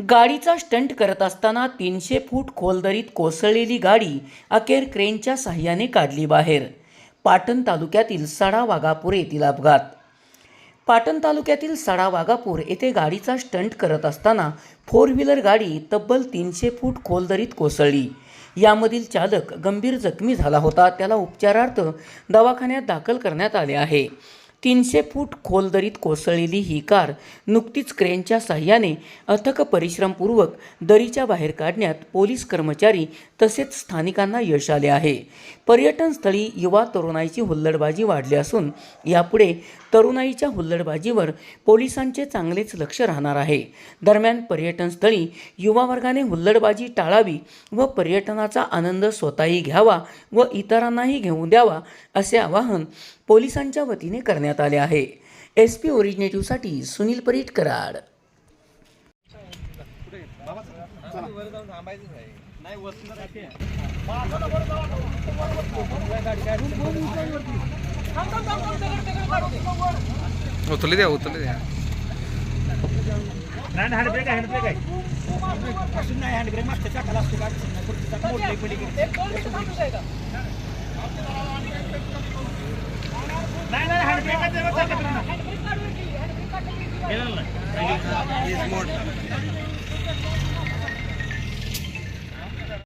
गाडीचा स्टंट करत असताना तीनशे फूट खोलदरीत कोसळलेली गाडी अखेर क्रेनच्या साह्याने काढली बाहेर. पाटण तालुक्यातील सडा वाघापूर येथील अपघात. पाटण तालुक्यातील सडा वाघापूर येथे गाडीचा स्टंट करत असताना फोर व्हीलर गाडी तब्बल तीनशे फूट खोलदरीत कोसळली. यामधील चालक गंभीर जखमी झाला होता. त्याला उपचारार्थ दवाखान्यात दाखल करण्यात आले आहे. तीनशे फूट खोल दरीत कोसळलेली ही कार नुकतीच क्रेनच्या साह्याने अथक परिश्रमपूर्वक दरीच्या बाहेर काढण्यात पोलीस कर्मचारी तसेच स्थानिकांना यश आले आहे. पर्यटनस्थळी युवा तरुणाईची हुल्लडबाजी वाढली असून यापुढे तरुणाईच्या हुल्लडबाजीवर पोलिसांचे चांगलेच लक्ष राहणार आहे. दरम्यान पर्यटनस्थळी युवा वर्गाने हुल्लडबाजी टाळावी व पर्यटनाचा आनंद स्वतःही घ्यावा व इतरांनाही घेऊन द्यावा असे आवाहन पोलिसांच्या वतीने करण्यात आले आहे. एस पी ओरिजिनेटिव्हसाठी सुनील परीट कराड. उचलू द्या उचलू द्या. नाही हँड ब्रेक आहे हँड ब्रेक आहे. नाही हँड ब्रेक मागच्या चाकाला असतो गाडी पुढची चाक मोडलंय पलीकडे नाही नाही